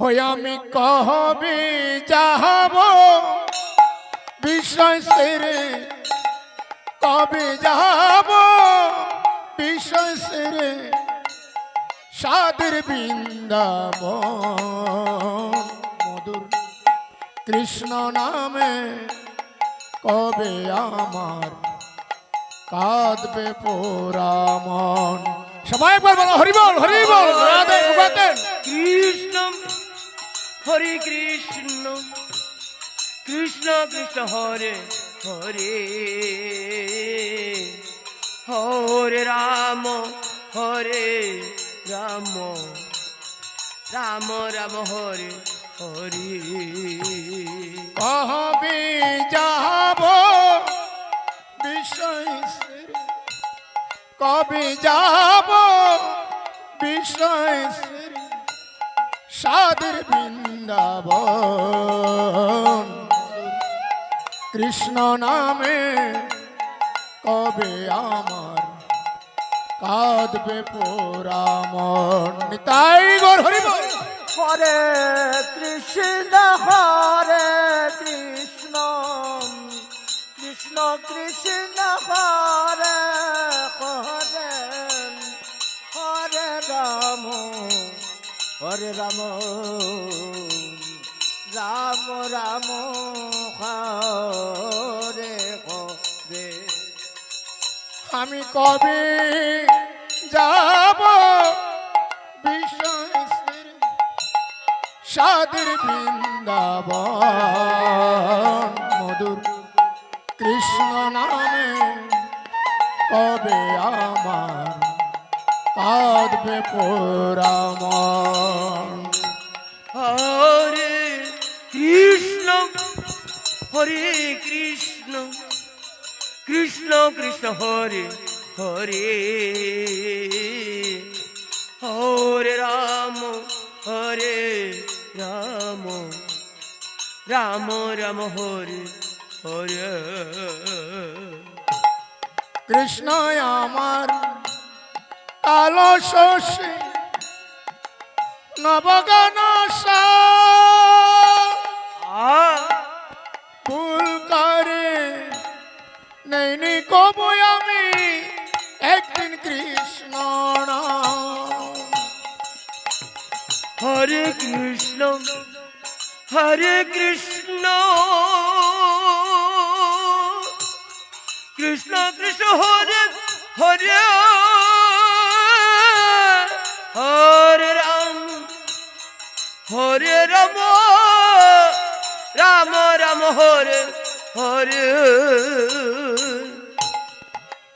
হই আমি কহবে যাহব। বিষয় সেরে কবে যাব বিষয় সেরে সাদের বৃন্দাব মধুর কৃষ্ণ নামে কবে আমার কাঁদবে পোরামন সবাই একবার বলো হরিবল হরিবল কৃষ্ণ হরে কৃষ্ণ কৃষ্ণ কৃষ্ণ হরে হরে। হরে রাম হরে রাম। রাম রাম, হরে হরে। কহবে যাব বিষয় কবে যাব বিষয় সাদের বৃন্দাবন। কৃষ্ণ নামে কবে আমার কাঁদবে পোরামন তাই গর হরে হরে কৃষ্ণ হরে রাম রাম রাম, হরে হরে। আমি কবে যাব সেরে সাদের বৃন্দাবন? মধুর কৃষ্ণ নামে কবে আমার কাঁদবে পোরামন হরে কৃষ্ণ হরে কৃষ্ণ কৃষ্ণ কৃষ্ণ, হরে হরে। হরে রাম হরে রাম। রাম রাম, হরে হরে। কৃষ্ণ আমার কালো শশী নবগণ ভুল করে নেইনি কব আমি একদিন কৃষ্ণ হরে কৃষ্ণ হরে কৃষ্ণ। কৃষ্ণ কৃষ্ণ হরে হরে হরে রাম হরে রাম রাম রাম, হরে হরে।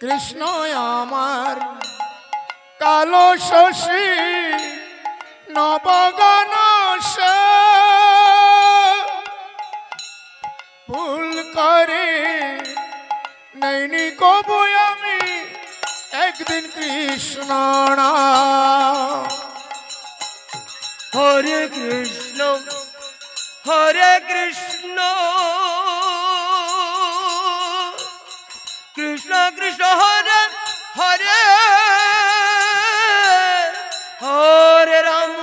কৃষ্ণ আমার, কালো শশী নবগণ ভুল করে আমি একদিন কৃষ্ণ। হরে কৃষ্ণ হরে কৃষ্ণ কৃষ্ণ কৃষ্ণ হরে হরে হরে রাম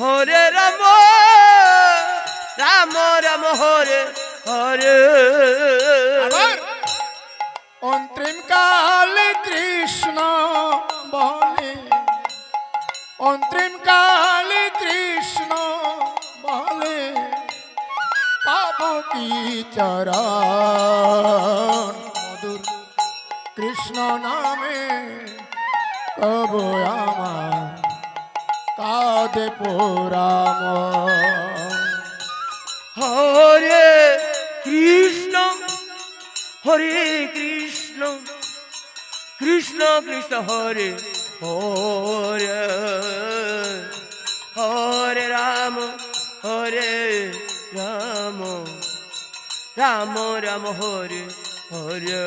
হরে রাম রাম রাম হরে হরে অন্তিম কালে চরণ মধুর কৃষ্ণ নামে কব আমার কাদে পোরাম হরে কৃষ্ণ হরে কৃষ্ণ কৃষ্ণ কৃষ্ণ, হরে হরে। রাম রাম হরে হরে।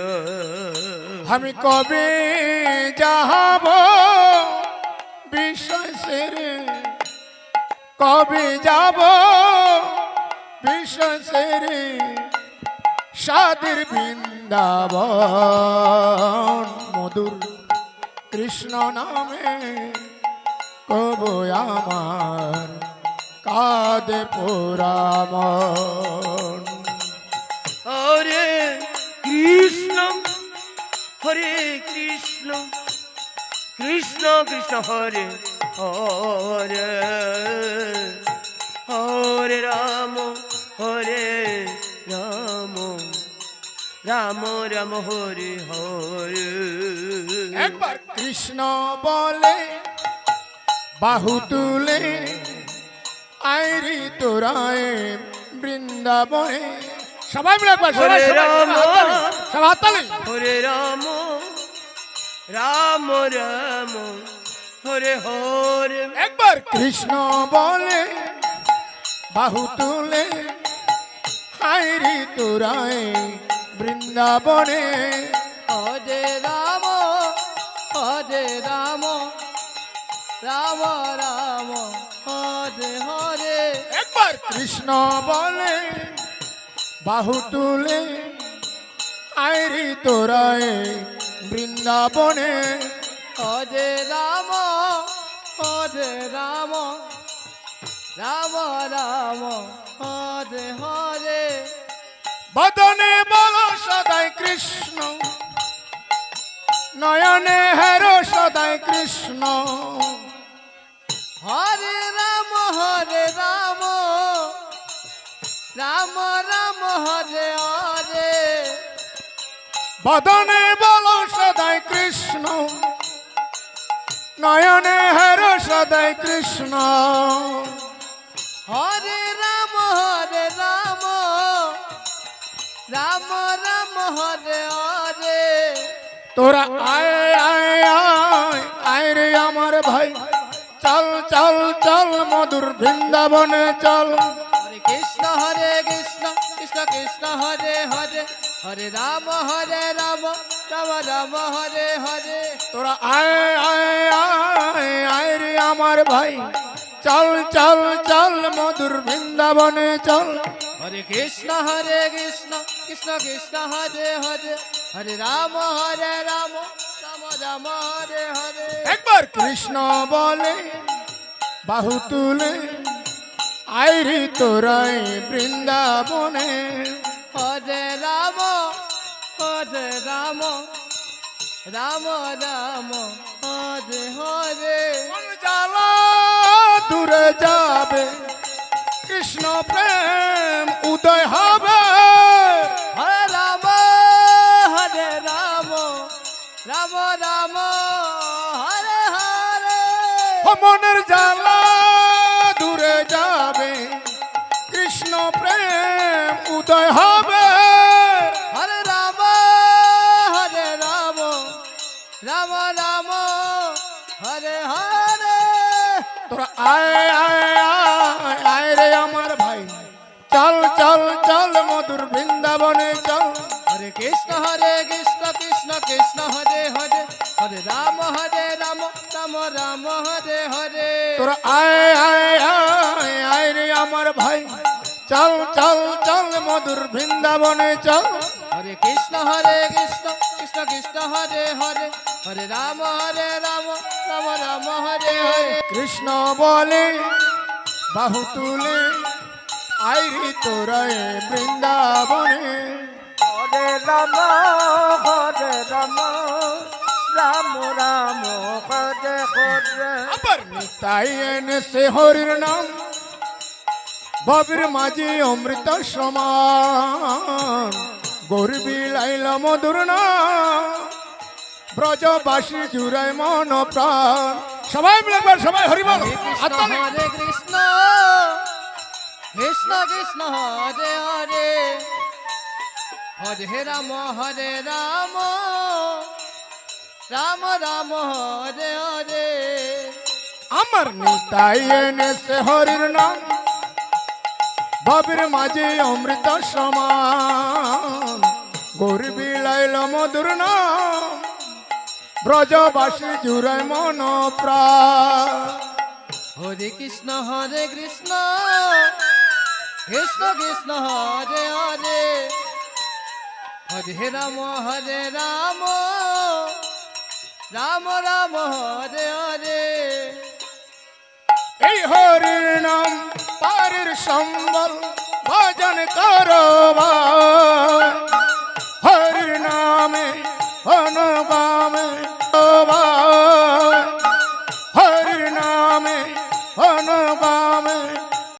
আমি কবে যাহাব বিশ্বাসের, কবে যাব বিশ্বাসের সাদের বৃন্দাবন। মধুর কৃষ্ণ নামে কব আমার, কাদে পুরামন হরে কৃষ্ণ কৃষ্ণ কৃষ্ণ হরে হরে হরে রাম হরে রাম রাম রাম হরে হরে। একবার। কৃষ্ণ বলে বাহু তুলে আইরি তোরায় বৃন্দাবনে। সবাই মিলে একবার সবাই হরে সবাই, রাম। সবাই হাততালি হরে রাম। রাম রাম হরে হরে। একবার কৃষ্ণ বলে বাহু তুলে আইরি তোরায় বৃন্দাবনে। হরে রাম হরে রাম রাম রাম হরে হরে। একবার কৃষ্ণ বলে বাহু তুলে আইরি তোরায় বৃন্দাবনে। হরে রাম হরে রাম রাম রাম হরে হরে। বদনে বল সদাই কৃষ্ণ নয়নে হেরো সদাই কৃষ্ণ। হরে রাম হরে রাম রাম রাম হরে হরে। বদনে নয়নে হেরো সদাই কৃষ্ণ। হরে রাম হরে রাম রাম রাম হরে হরে। তোরা আয় আয় আয় আয় রে আমার ভাই। চল চল চল মধুর বৃন্দাবনে চল। হরে কৃষ্ণ হরে কৃষ্ণ কৃষ্ণ কৃষ্ণ হরে হরে। হরে রাম হরে রাম রাম রাম হরে হরে। তোরা আয় আয় আয় আয় রে আমার ভাই। চল চল চল মধুর বৃন্দাবনে চল। হরে কৃষ্ণ হরে কৃষ্ণ কৃষ্ণ কৃষ্ণ হরে হরে। হরে রাম হরে রাম রাম রাম হরে হরে। একবার কৃষ্ণ বলে বাহু তুলে আইরি তোরাই বৃন্দাবনে। হরে রাম রাম রাম হরে। হরে জ্বালা দূরে যাবে? কৃষ্ণ প্রেম উদয় হবে। হরে রাম হরে রাম রাম রাম হরে হরে। মনের জ্বালা কৃষ্ণ হরে কৃষ্ণ কৃষ্ণ কৃষ্ণ হরে হরে হরে রাম হরে রাম রাম রাম হরে হরে। তোরা আয় আয় আয় আয় রে আমার ভাই। চল চল চল মধুর বৃন্দাবনে চল। হরে কৃষ্ণ হরে কৃষ্ণ কৃষ্ণ কৃষ্ণ হরে হরে হরে রাম হরে রাম রাম রাম হরে হরে। কৃষ্ণ বলে বাহু তুলে আইরি তোরায় বৃন্দাবনে। হরে রাম হরে রাম। রাম রাম হরে হরে। নিতাই এনেছে হরির নাম। ববির মাঝে অমৃত সমান। গরিবী লাইল মধুর নাম। ব্রজবাসী জুড়াই মন প্রাণ। সবাই মিলে একবার সবাই হরি বল। হরে কৃষ্ণ হাততালি। হরে কৃষ্ণ। কৃষ্ণ কৃষ্ণ হরে হরে। হরে রাম হরে রাম। রাম রাম হরে হরে। আমার নিতাই এনেছে হরির নাম। ভবের মাঝে অমৃত সমান। গৌর বিলাইল মধুর নাম। ব্রজবাসী জুড়ায় মন হরে কৃষ্ণ হরে কৃষ্ণ। কৃষ্ণ কৃষ্ণ হরে হরে। হরে রাম হরে রাম। রাম রাম, হরে হরে। এই হরির নাম পারের সম্বল, ভজন করো